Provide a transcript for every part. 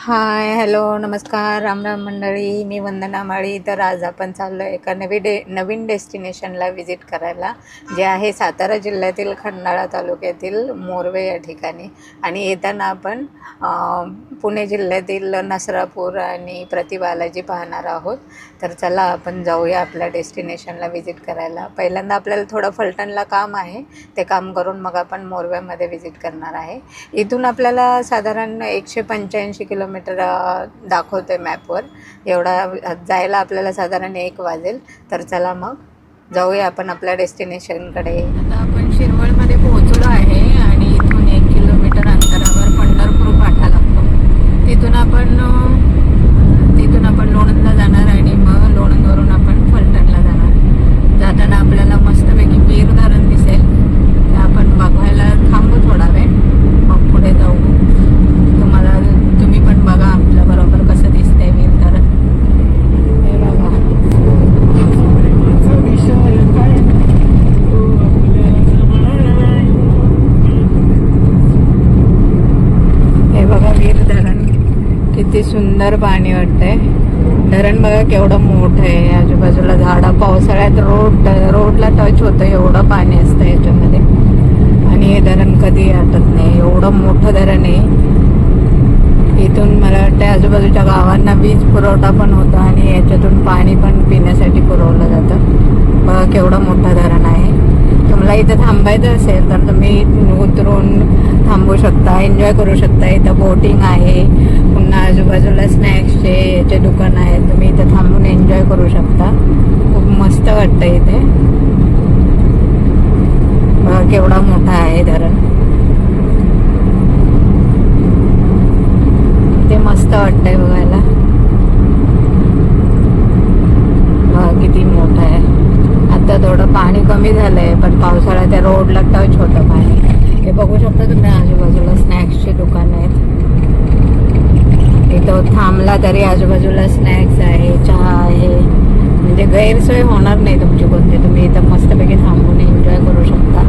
Hi hello नमस्कार. राम राम मंडळी. मी वंदना माळी. तर आज आपण चाललो आहे एका नवी डे नवीन डेस्टिनेशनला व्हिजिट करायला जे आहे सातारा जिल्ह्यातील खंडाळा तालुक्यातील मोरवे या ठिकाणी. आणि येताना आपण पुणे जिल्ह्यातील नसरापूर आणि प्रतिबालाजी पाहणार आहोत. तर चला आपण जाऊया आपल्या डेस्टिनेशनला व्हिजिट करायला. पहिल्यांदा आपल्याला थोडं फलटणला काम आहे. ते काम करून मग आपण मोरव्यामध्ये व्हिजिट करणार आहे. इथून आपल्याला साधारण एकशे पंच्याऐंशी किलो किलोमीटर दाखवते मॅपवर. एवढा जायला आपल्याला साधारण एक वाजेल. तर चला मग जाऊया आपण आपल्या डेस्टिनेशनकडे आता आपण शिरवळमध्ये पोहोचलो आहे आणि इथून एक किलोमीटर अंतरावर पंढरपूर फाटा लागतो तिथून आपण अ, तिथून आपण लोणंदला जाणार आणि मग लोणंदवरून आपण फलटणला जाणार जाताना आपल्याला मस्तपैकी वीर धरण दिसेल ते आपण बघायला थांबू थोडा वेळ मग पुढे जाऊ तुम्हाला तुम्ही पण बघा आपल्या बरोबर कसं दिसतंय वीर धरण हे बघा हे बघा वीर धरण किती सुंदर पाणी वाटतंय. धरण बघा केवढं मोठं आहे. आजूबाजूला झाडं पावसाळ्यात रोड रोडला टच होतं एवढं पाणी असतं याच्यामध्ये. आणि हे धरण कधी आटत नाही. एवढं मोठं धरण आहे. इथून मला वाटतं आजूबाजूच्या गावांना वीज पुरवठा पण होतो आणि याच्यातून पाणी पण पिण्यासाठी पुरवलं जातं. बघा केवढं मोठं धरण आहे. तुम्हाला इथं थांबायचं असेल तर तुम्ही उतरून थांबू शकता एन्जॉय करू शकता. इथं बोटिंग आहे. आजूबाजूला स्नॅक्सचे याचे दुकान आहेत तुम्ही इथे थांबून एन्जॉय करू शकता. खूप मस्त वाटतं इथे. बघा केवढा मोठा आहे धरण. ते मस्त वाटतंय बघायला. बघा किती मोठं आहे. आता थोडं पाणी कमी झालंय पण पावसाळ्यात त्या रोडला टच होतं पाणी. हे बघू शकता तुम्ही आजूबाजूला स्नॅक्सचे दुकान आहेत. इथं थांबला तरी आजूबाजूला स्नॅक्स आहे चहा आहे. म्हणजे गैरसोय होणार नाही तुमची कोणती. तुम्ही इथं मस्तपैकी थांबून एन्जॉय करू शकता.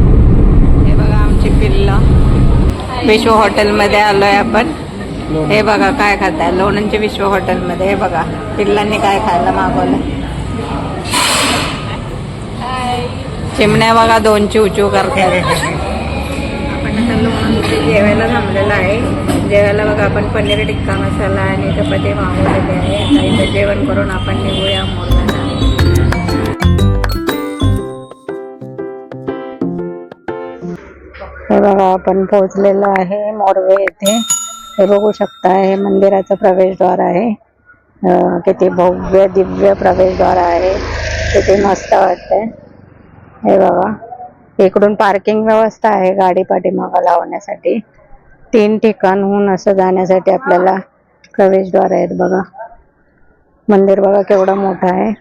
हे बघा आमची पिल्ल. विश्व हॉटेलमध्ये आलोय आपण. हे बघा काय खाताय? लोणंदचे विश्व हॉटेलमध्ये. हे बघा पिल्लांनी काय खायला मागवलं? चिमण्या बघा दोन चिवचिव करतात आपण आता लोणंदचे जेवायला थांबलेलं आहे. जेवायला बघा आपण पनीर टिक्का मसाला आणि चपाती मागवलेले आहे. आता इथं जेवण करून आपण निघूया मोरला हे बघा आपण पोहोचलेलो आहे मोरवे येथे. हे बघू शकता हे मंदिराचं प्रवेशद्वार आहे. किती भव्य दिव्य प्रवेशद्वार आहे. किती मस्त वाटतंय. हे बघा इकडून पार्किंग व्यवस्था आहे गाडी पाठीमागा लावण्यासाठी. तीन ठिकाणहून असं जाण्यासाठी आपल्याला प्रवेशद्वार आहेत बघा. मंदिर बघा केवढं मोठं आहे.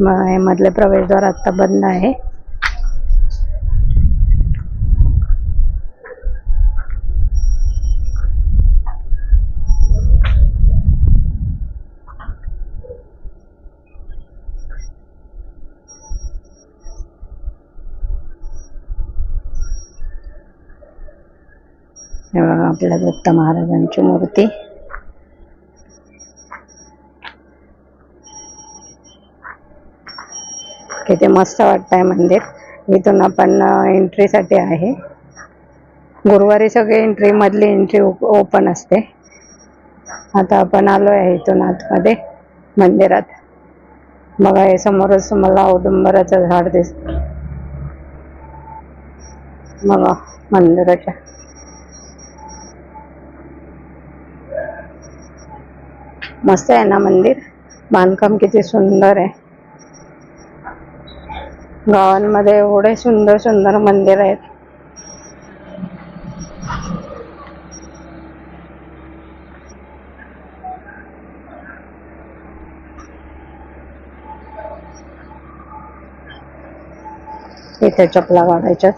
मग हे मधले प्रवेशद्वार आता बंद आहे. हे बघा आपल्या दत्त महाराजांची मूर्ती. किती मस्त वाटतंय मंदिर. इथून आपण एंट्रीसाठी आहे. गुरुवारी सगळे एंट्री मधली एंट्री ओपन असते. आता आपण आलो आहे इथून आतमध्ये मंदिरात. बघा हे समोरच मला औदुंबराचं झाड दिसत बघा मंदिराच्या. मस्त आहे ना मंदिर? बांधकाम किती सुंदर आहे. गावांमध्ये एवढे सुंदर सुंदर मंदिर आहेत. इथे चपला काढायच्यात.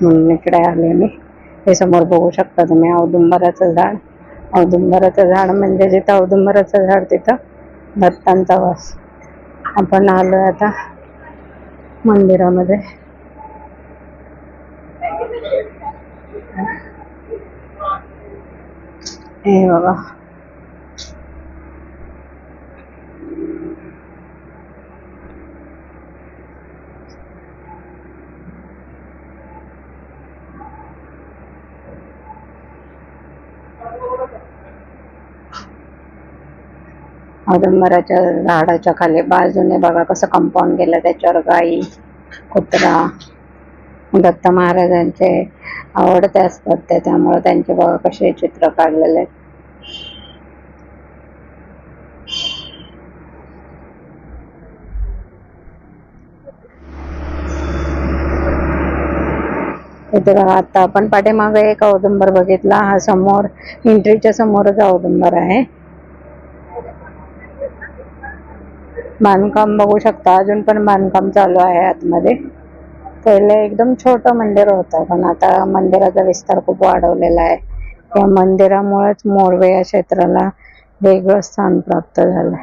म्हणून इकडे आले मी. हे समोर बघू शकता तुम्ही. औदुंबराचं झाड. औदुंबराचं झाड म्हणजे जिथं औदुंबराचं झाड तिथं दत्तांचा वास. आपण आलोय आता मंदिरामध्ये. हे बाबा. औदंबराच्या झाडाच्या खाली बाजूने बघा कसं कंपाऊंड केलं त्याच्यावर गाई कुत्रा दत्त महाराजांचे आवडते असतात ते त्यामुळे त्यांचे बघा कसे चित्र काढलेले आहेत. आता आपण पाठीमागे एक औदुंबर बघितला हा समोर एंट्रीच्या समोरच औदुंबर आहे. बांधकाम बघू शकता. अजून पण बांधकाम चालू आहे आतमध्ये. पहिले एकदम छोटं मंदिर होतं पण आता मंदिराचा विस्तार खूप वाढवलेला आहे. या मंदिरामुळेच मोरवे या क्षेत्राला वेगळं स्थान प्राप्त झालं.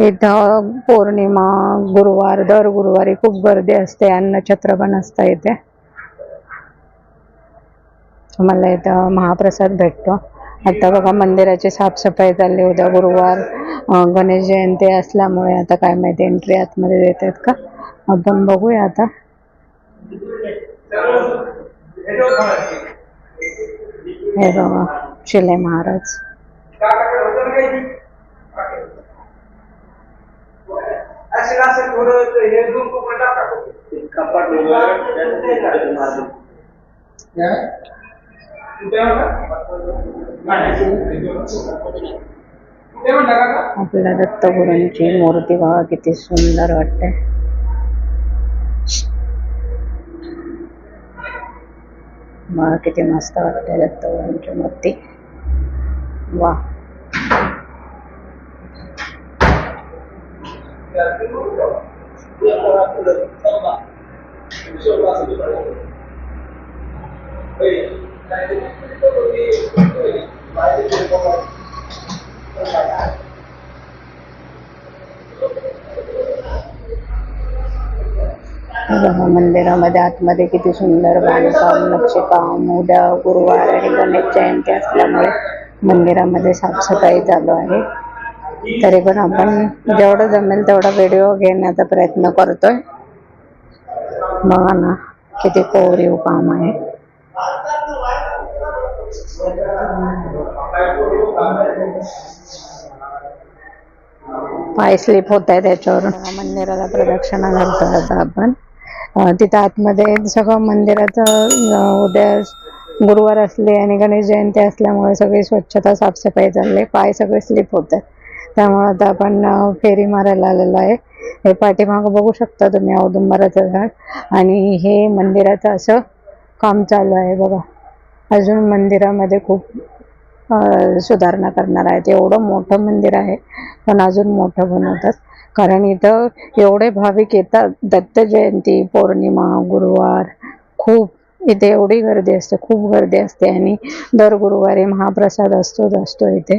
इथं पौर्णिमा गुरुवार दर गुरुवारी खूप गर्दी असते अन्नछत्र पण असतं इथे. मला इथं महाप्रसाद भेटतो. आता बघा मंदिराची साफसफाई चालली उद्या गुरुवार. गणेश जयंती असल्यामुळे आता काय माहिती एंट्री आतमध्ये देतात का? आपण बघूया आता. हे बघा शिले महाराज. आपल्या दत्तगुरूंची मूर्ती बघा किती सुंदर वाटते बघा किती मस्त वाटते दत्तगुरूंची मूर्ती. वा. हे मंदिरामध्ये आतमध्ये किती सुंदर बांधकाम नक्षीकाम उद्या गुरुवार आणि गणेश जयंती असल्यामुळे मंदिरामध्ये साफसफाई चालू आहे. तरी पण आपण जेवढं जमेल तेवढा व्हिडिओ घेण्याचा प्रयत्न करतोय. बघा ना किती कोरीव काम आहे. पाय स्लिप होत आहे त्याच्यावर मंदिराला प्रदक्षिणा घालतो आता आपण. तिथं आतमध्ये सगळं मंदिराचं उद्या गुरुवार असले आणि गणेश जयंती असल्यामुळे सगळी स्वच्छता साफसफाई चालली. पाय सगळे स्लिप होत आहेत त्यामुळे आता आपण फेरी मारायला आलेलो आहे. हे पाठीमागं बघू शकता तुम्ही औदुंबराचं झाड. आणि हे मंदिराचं असं काम चालू आहे बघा. अजून मंदिरामध्ये खूप सुधारणा करणार आहेत. एवढं मोठं मंदिर आहे पण अजून मोठं बनवतात. कारण इथं एवढे भाविक येतात. दत्त जयंती पौर्णिमा गुरुवार खूप इथे एवढी गर्दी असते खूप गर्दी असते. आणि दर गुरुवारी महाप्रसाद असतोच असतो इथे.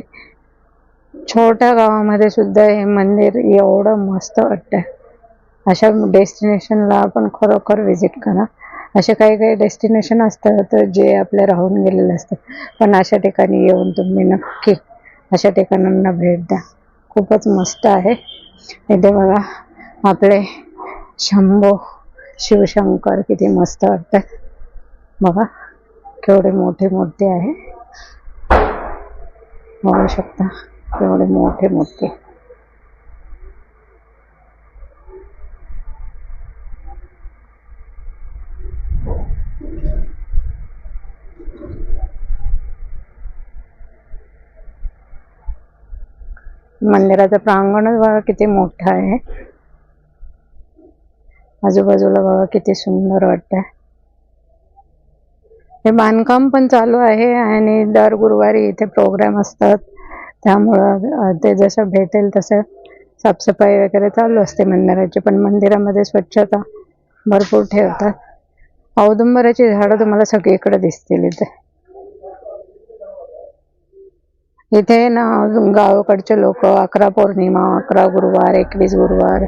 छोट्या गावामध्ये सुद्धा हे मंदिर एवढं मस्त वाटतं अशा डेस्टिनेशनला आपण खरोखर विजिट करा. असे काही काही डेस्टिनेशन असतात जे आपल्या राहून गेलेले असतात. पण अशा ठिकाणी येऊन तुम्ही नक्की अशा ठिकाणांना भेट द्या. खूपच मस्त आहे. इथे बघा आपले शंभो शिवशंकर किती मस्त वाटतात. बघा केवढे मोठे मोठे आहे. बघू शकता केवढे मोठे मोठे मंदिराचं प्रांगणच बघा किती मोठं आहे. आजूबाजूला बघा किती सुंदर वाटतंय. हे बांधकाम पण चालू आहे आणि दर गुरुवारी इथे प्रोग्राम असतात. त्यामुळं ते जसं भेटेल तसं साफसफाई वगैरे चालू असते मंदिराची पण मंदिरामध्ये स्वच्छता भरपूर ठेवतात. औदुंबराची झाडं तुम्हाला सगळीकडे दिसतील इथे. इथे ना गावाकडचे लोक अकरा पौर्णिमा अकरा गुरुवार एकवीस गुरुवार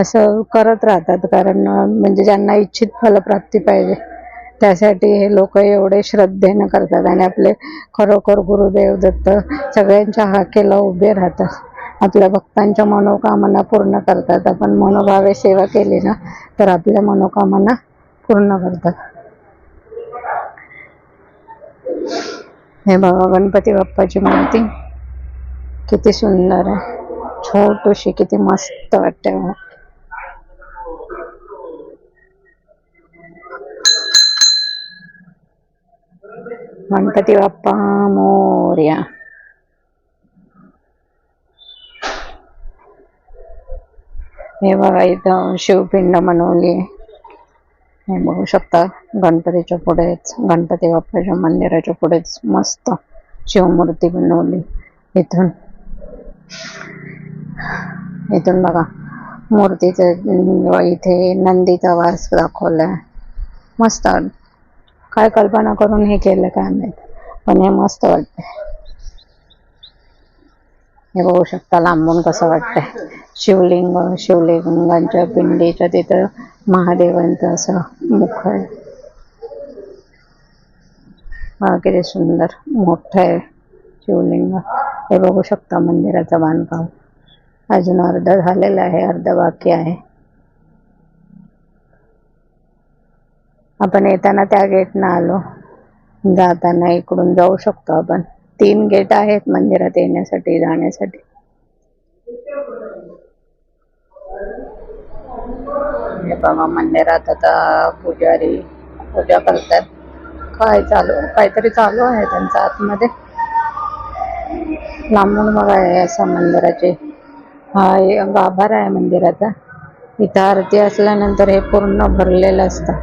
असं करत राहतात. कारण म्हणजे ज्यांना इच्छित फलप्राप्ती पाहिजे त्यासाठी हे लोक एवढे श्रद्धेनं करतात. आणि आपले खरोखर गुरुदेव दत्त सगळ्यांच्या हाकेला उभे राहतात. आपल्या भक्तांच्या मनोकामना पूर्ण करतात. आपण मनोभावे सेवा केली ना तर आपल्या मनोकामना पूर्ण करतात. हे बघा गणपती बाप्पाची मूर्ती. किती सुंदर आहे. छोटीशी किती मस्त वाटते मला. गणपती बाप्पा मोर्या. हे बघा इथं शिवपिंड बनवली. आहे हे बघू शकता गणपतीच्या पुढेच गणपती बाप्पाच्या मंदिराच्या पुढेच मस्त शिवमूर्ती बनवली इथून. इथून बघा मूर्तीचं इथे नंदीचा वास दाखवलाय मस्त. काय कल्पना करून हे केलं काय माहीत. पण हे मस्त वाटतंय. हे बघू शकता लांबून कसं वाटतंय. शिवलिंग शिवलिंगांच्या पिंडीच्या तिथं महादेवांचं असं मुख आहे. हा किती सुंदर मोठं आहे शिवलिंग. हे बघू शकता मंदिराचं बांधकाम. अजून अर्ध झालेलं आहे अर्ध बाकी आहे. आपण येताना त्या गेटनं आलो. जाताना इकडून जाऊ शकतो आपण. तीन गेट आहेत मंदिरात येण्यासाठी जाण्यासाठी. बाबा मंदिरात आता पुजारी पूजा करतात. काय चालू काहीतरी चालू आहे त्यांच्या आतमध्ये. लांबून बघा आहे असा मंदिराचे. हा हे गाभारा आहे मंदिराचा. इथं आरती असल्यानंतर हे पूर्ण भरलेलं असतं.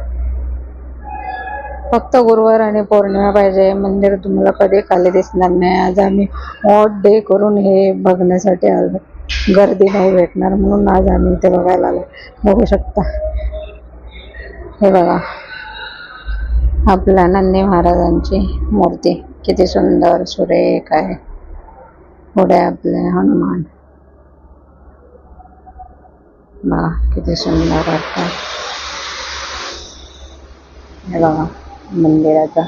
फक्त गुरुवार आणि पौर्णिमा पाहिजे. मंदिर तुम्हाला कधी खाली दिसणार नाही. आज आम्ही ऑट डे करून हे बघण्यासाठी आलो. गर्दी नाही भेटणार म्हणून आज आम्ही इथे बघायला आलो. बघू शकता. हे बघा. आपल्या नंदी महाराजांची मूर्ती. किती सुंदर सुरेख आहे. पुढे आपले हनुमान. बघा किती सुंदर वाटतं. हे बघा. मंदिराचा.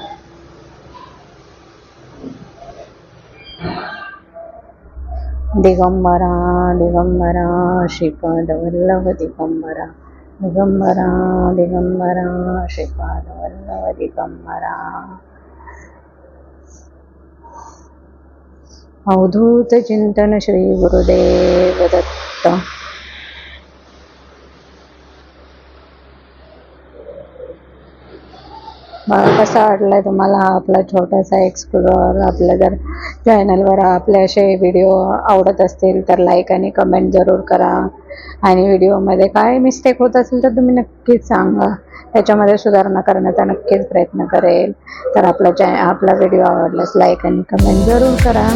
दिगंबरा दिगंबरा श्रीपाद वल्लभ दिगंबरा दिगंबरा दिगंबरा श्रीपाद वल्लभ दिगंबरा. अवधूत चिंतन श्री गुरुदेव दत्त मला कसा वाटलाय तुम्हाला हा आपला छोटासा एक्सप्लोअर आपल्या जर चॅनलवर आपले असे व्हिडिओ आवडत असतील तर लाईक आणि कमेंट जरूर करा. आणि व्हिडिओमध्ये काय मिस्टेक होत असेल तर तुम्ही नक्कीच सांगा. त्याच्यामध्ये सुधारणा करण्याचा नक्कीच प्रयत्न करेल. तर आपला चॅ आपला व्हिडिओ आवडल्यास लाईक आणि कमेंट जरूर करा.